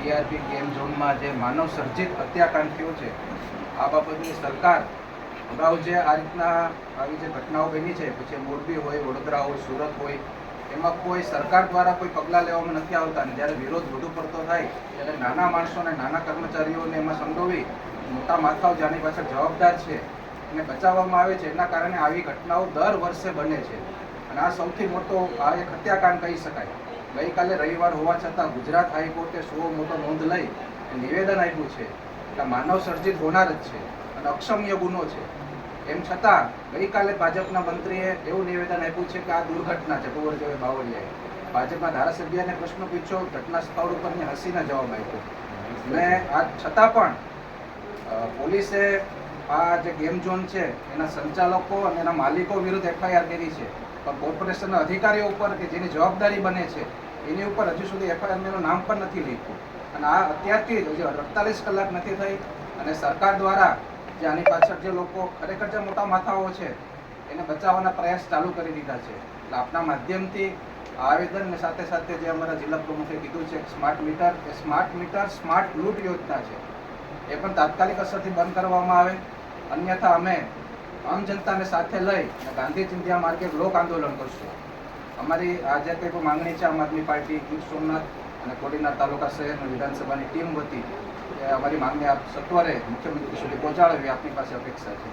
TRP game ઝોનમાં જે માનવ સર્જિત હત્યાકાંડ થયો છે, આ બાબતની સરકાર અગાઉ જે આ રીતના આવી જે ઘટનાઓ બની છે, પછી મોરબી હોય, વડોદરા હોય, સુરત હોય, એમાં કોઈ સરકાર દ્વારા કોઈ પગલાં લેવામાં નથી આવતા અને જ્યારે વિરોધ વધુ પડતો થાય, ત્યારે નાના માણસોને, નાના કર્મચારીઓને એમાં સંડોવી મોટા માથાઓ જેની પાછળ જવાબદાર છે એને બચાવવામાં આવે છે, એના કારણે આવી ઘટનાઓ દર વર્ષે બને છે. અને આ સૌથી મોટો, આ એક હત્યાકાંડ કહી શકાય. ગઈકાલે રવિવાર હોવા છતાં ગુજરાત હાઈકોર્ટે સો મોટો નોંધ લઈ નિવેદન આપ્યું છે કે માનવ સર્જિત હોનાર જ છે અને અક્ષમ્ય ગુનો છે. એમ છતાં ગઈકાલે ભાજપના મંત્રીએ એવું નિવેદન આપ્યું છે કે આ દુર્ઘટના છે. કુંવરજીભાઈ બાવળિયાએ ભાજપના ધારાસભ્યને પ્રશ્ન પૂછ્યો, ઘટના સ્થળ ઉપરને હસીને જવાબ આપ્યો. અને આ છતાં પણ પોલીસે આ જે ગેમ ઝોન છે, એના સંચાલકો અને એના માલિકો વિરુદ્ધ એફઆઈઆર કરી છે. પણ કોર્પોરેશનના અધિકારીઓ ઉપર કે જેની જવાબદારી બને છે, એની ઉપર હજુ સુધી એફઆઈઆરનું નામ પણ નથી લીધું અને આ અત્યારથી જ અડતાલીસ કલાક નથી થઈ અને સરકાર દ્વારા જે આની પાછળ જે લોકો ખરેખર જે મોટા માથાઓ છે, એને બચાવવાના પ્રયાસ ચાલુ કરી દીધા છે. એટલે આપના માધ્યમથી આવેદનને આવેદન સાથે સાથે જે અમારા જિલ્લા પ્રમુખે કીધું છે સ્માર્ટ મીટર, એ સ્માર્ટ મીટર, સ્માર્ટ લૂંટ યોજના છે. એ પણ તાત્કાલિક અસરથી બંધ કરવામાં આવે. અન્યથા અમે આમ જનતાને સાથે લઈ ગાંધી ચિંધ્યા માર્ગે લોક આંદોલન કરશું. અમારી આજે કંઈ માંગણી છે, આમ આદમી પાર્ટી, ગીર સોમનાથ અને કોડીનાર તાલુકા શહેરની વિધાનસભાની ટીમ વતી અમારી માંગણી આપ સત્વરે મુખ્યમંત્રી સુધી પહોંચાડવી આપની પાસે અપેક્ષા છે.